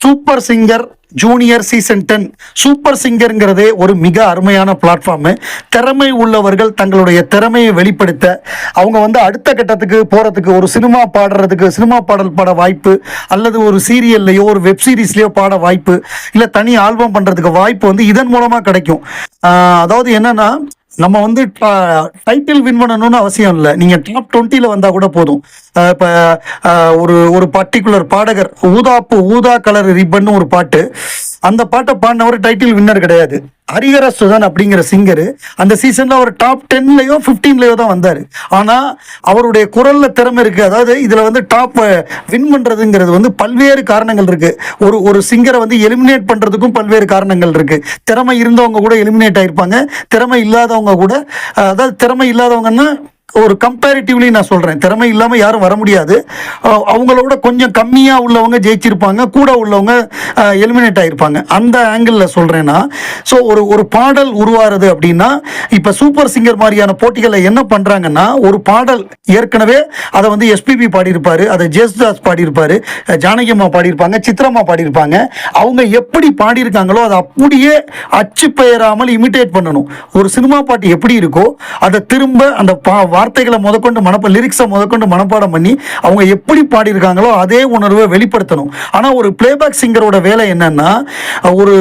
Super singer junior season ten. Super சிங்கருங்கிறதே ஒரு மிக அருமையான பிளாட்ஃபார்மு திறமை உள்ளவர்கள் தங்களுடைய திறமையை வெளிப்படுத்த அவங்க வந்து அடுத்த கட்டத்துக்கு போகிறதுக்கு ஒரு சினிமா பாடுறதுக்கு சினிமா பாடல் பாட வாய்ப்பு அல்லது ஒரு சீரியல்லையோ ஒரு வெப் சீரிஸ்லையோ பாட வாய்ப்பு இல்லை தனி ஆல்பம் பண்ணுறதுக்கு வாய்ப்பு வந்து இதன் மூலமாக கிடைக்கும். அதாவது என்னென்னா நம்ம வந்து டைட்டில் வின் பண்ணணும்னு அவசியம் இல்லை. நீங்கள் டாப் டுவெண்ட்டியில் வந்தால் கூட போதும். இப்போ ஒரு ஒரு பர்டிகுலர் பாடகர் ஊதாப்பு ஊதா கலர் ரிப்பன் ஒரு பாட்டு. அந்த பாட்டை பாடினவர் டைட்டில் வின்னர் கிடையாது. ஹரிஹர சுதன் அப்படிங்கிற சிங்கரு அந்த சீசனில் அவர் டாப் டென்லையோ ஃபிஃப்டீன்லையோ தான் வந்தார். ஆனால் அவருடைய குரலில் திறமை இருக்குது அதாவது இதில் வந்து டாப் வின் பண்ணுறதுங்கிறது வந்து பல்வேறு காரணங்கள் இருக்குது ஒரு ஒரு சிங்கரை வந்து எலிமினேட் பண்ணுறதுக்கும் பல்வேறு காரணங்கள் இருக்குது திறமை இருந்தவங்க கூட எலிமினேட் ஆயிருப்பாங்க. திறமை இல்லாதவங்க கூட அதாவது திறமை இல்லாதவங்கன்னா ஒரு கம்பேரிட்டிவ்லி நான் சொல்கிறேன் திறமை இல்லாமல் யாரும் வர முடியாது. அவங்களோட கொஞ்சம் கம்மியாக உள்ளவங்க ஜெயிச்சிருப்பாங்க கூட உள்ளவங்க எலிமினேட் ஆகிருப்பாங்க அந்த ஆங்கிளில் சொல்கிறேன்னா ஸோ ஒரு ஒரு பாடல் உருவாகிறது அப்படின்னா இப்போ சூப்பர் சிங்கர் மாதிரியான போட்டிகளில் என்ன பண்ணுறாங்கன்னா ஒரு பாடல் ஏற்கனவே அதை வந்து எஸ்பிபி பாடியிருப்பார் அதை ஜேசுதாஸ் பாடியிருப்பார் ஜானகியம்மா பாடியிருப்பாங்க சித்ரம்மா பாடியிருப்பாங்க. அவங்க எப்படி பாடியிருக்காங்களோ அதை அப்படியே அச்சு பெயராமல் இமிட்டேட் பண்ணணும். ஒரு சினிமா பாட்டு எப்படி இருக்கோ அதை திரும்ப அந்த பா வார்த்தைகளை முதற்கொண்டு மனப்ப லிரிக்ஸை முதற்கொண்டு மனப்பாடம் பண்ணி அவங்க எப்படி பாடியிருக்காங்களோ அதே உணர்வை வெளிப்படுத்தணும். ஆனால் ஒரு பிளேபேக் சிங்கரோட வேலை என்னன்னா ஒரு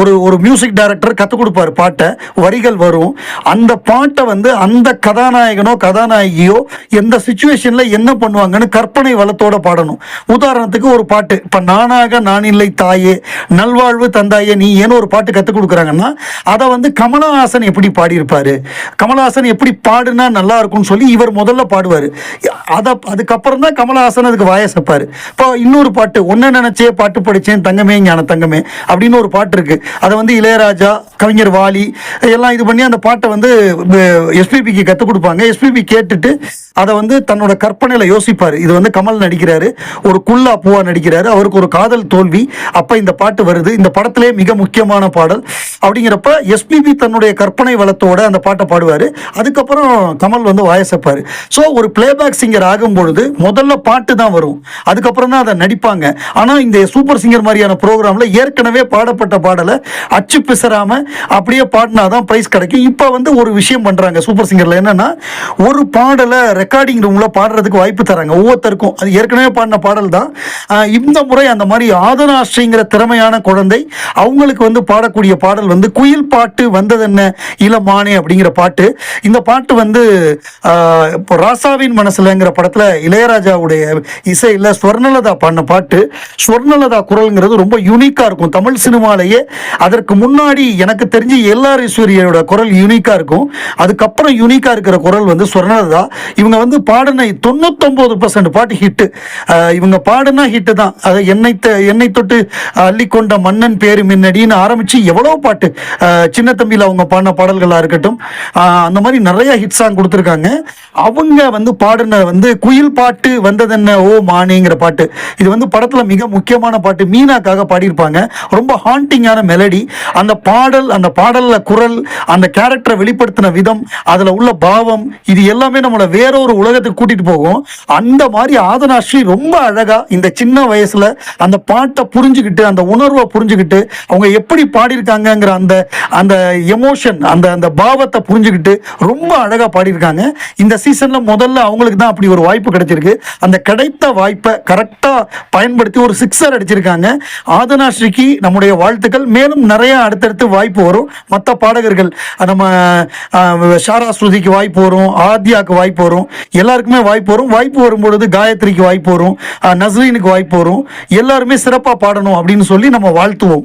ஒரு ஒரு மியூசிக் டைரக்டர் கற்றுக் கொடுப்பாரு பாட்டை வரிகள் வரும். அந்த பாட்டை வந்து அந்த கதாநாயகனோ கதாநாயகியோ எந்த சுச்சுவேஷனில் என்ன பண்ணுவாங்கன்னு கற்பனை வளத்தோட பாடணும். உதாரணத்துக்கு ஒரு பாட்டு இப்போ நானாக நான் இல்லை தாயே நல்வாழ்வு தந்தாயே நீ ஏன்னு ஒரு பாட்டு கற்றுக் கொடுக்குறாங்கன்னா அதை வந்து கமலஹாசன் எப்படி பாடியிருப்பார்? கமலஹாசன் எப்படி பாடுனா நல்லா இருக்கும்னு சொல்லி இவர் முதல்ல பாடுவார். அதை அதுக்கப்புறம் தான் கமலஹாசன் அதுக்கு வாயசப்பார் இப்போ இன்னொரு பாட்டு ஒன்று நினச்சே பாட்டு படித்தேன் தங்கமே ஞான தங்கமே அப்படின்னு ஒரு பாட்டு இருக்குது அதை வந்து இளையராஜா கவிஞர் வாலி எல்லாம் இது பண்ணி அந்த பாட்டை வந்து எஸ்பிபிக்கு கற்றுக் கொடுப்பாங்க. எஸ்பிபி கேட்டுட்டு அதை வந்து தன்னோட கற்பனையில் யோசிப்பார். இது வந்து கமல் நடிக்கிறாரு ஒரு குல்லா பூவா நடிக்கிறாரு அவருக்கு ஒரு காதல் தோல்வி. அப்போ இந்த பாட்டு வருது. இந்த படத்திலே மிக முக்கியமான பாடல். அப்படிங்கிறப்ப எஸ்பிபி தன்னுடைய கற்பனை வளத்தோட அந்த பாட்டை பாடுவார். அதுக்கப்புறம் கமல் வந்து வாயசப்பார் ஸோ ஒரு பிளேபேக் சிங்கர் ஆகும் பொழுது முதல்ல பாட்டு தான் வரும். அதுக்கப்புறம் தான் அதை நடிப்பாங்க. ஆனால் இந்த சூப்பர் சிங்கர் மாதிரியான ப்ரோக்ராமில் ஏற்கனவே பாடப்பட்ட பாடலை அச்சு பிசராமல் அப்படியே பாடினா தான் ப்ரைஸ் கிடைக்கும். இப்போ வந்து ஒரு விஷயம் பண்ணுறாங்க சூப்பர் சிங்கரில் என்னென்னா ஒரு பாடலை ரெக்கார்டிங் ரூமில் பாடுறதுக்கு வாய்ப்பு தராங்க. ஒவ்வொருத்தருக்கும். அது ஏற்கனவே பாடின பாடல் தான். இந்த முறை அந்த மாதிரி ஆதனாஸ்ரீங்கிற திறமையான குழந்தை அவங்களுக்கு வந்து பாடக்கூடிய பாடல் வந்து குயில் பாட்டு வந்ததென்ன இளமானே அப்படிங்கிற பாட்டு. இந்த பாட்டு வந்து இப்போ ராசாவின் மனசுலங்கிற படத்தில் இளையராஜாவுடைய இசையில் ஸ்வர்ணலதா பாடின பாட்டு ஸ்வர்ணலதா குரல்ங்கிறது ரொம்ப யூனிக்காக இருக்கும். தமிழ் சினிமாலேயே அதற்கு முன்னாடி எனக்கு தெரிஞ்சு எல்ஆர் ஈஸ்வரியோட குரல் யூனிக்காக இருக்கும். அதுக்கப்புறம் யூனிக்காக இருக்கிற குரல் வந்து ஸ்வர்ணலதா. இவங்க வந்து பாடின தொண்ணூத்தொம்பது பர்சன்ட் பாட்டு ஹிட்டு இவங்க பாடினா ஹிட்டு தான். அதை என்னை த- என்னை தொட்டு அள்ளிக்கொண்ட மன்னன் பேரு மின்னடின்னு ஆரம்பித்து எவ்வளோ பாட்டு சின்ன தம்பியில் அவங்க பாடின பாடல்களாக இருக்கட்டும் அந்த மாதிரி நிறைய ஹிட் சாங் கொடுத்துருக்காங்க. அவங்க வந்து பாடின வந்து குயில் பாட்டு வந்ததென்ன? ஓ மானேங்கிற பாட்டு. இது வந்து படத்தில் மிக முக்கியமான பாட்டு. மீனாக்காக பாடியிருப்பாங்க. ரொம்ப ஹாண்டிங்கான மெலடி அந்த பாடல் அந்த பாடலில் குரல் அந்த கேரக்டரை வெளிப்படுத்தின விதம் அதில் உள்ள பாவம் இது எல்லாமே நம்மளை வேற ஒரு உலகத்துக்கு கூட்டிட்டு போகும். அந்த மாதிரி ஆதனாஸ்ரீ ரொம்ப அழகா இந்த சின்ன வயசுல அந்த பாட்டை புரிஞ்சுக்கிட்டு அந்த உணர்வை புரிஞ்சுக்கிட்டு அவங்க எப்படி பாடியிருக்காங்கங்கிற அந்த அந்த எமோஷன் அந்த அந்த பாவத்தை புரிஞ்சுக்கிட்டு ரொம்ப அழகா பாடியிருக்காங்க. இந்த சீசன்ல முதல்ல அவங்களுக்கு தான் அப்படி ஒரு வாய்ப்பு கிடைச்சிருக்கு. அந்த கிடைத்த வாய்ப்பை கரெக்டா பயன்படுத்தி ஒரு சிக்ஸர் அடிச்சிருக்காங்க. ஆதனா ஸ்ரீக்கு நம்முடைய வாழ்த்துக்கள். மேலும் நிறைய அடுத்தடுத்து வாய்ப்பு வரும். மற்ற பாடகர்கள் நம்ம அஹ், ஷாரா ஸ்ருதிக்கு வாய்ப்பு வரும் ஆத்யாக்கு வாய்ப்பு வரும். எல்லாருக்குமே வாய்ப்பு வரும். வாய்ப்பு வரும்பொழுது காயத்ரிக்கு வாய்ப்பு வரும். நஸ்ரீனுக்கு வாய்ப்பு வரும். எல்லாருமே சிறப்பாக பாடணும் அப்படின்னு சொல்லி நம்ம வாழ்த்துவோம்.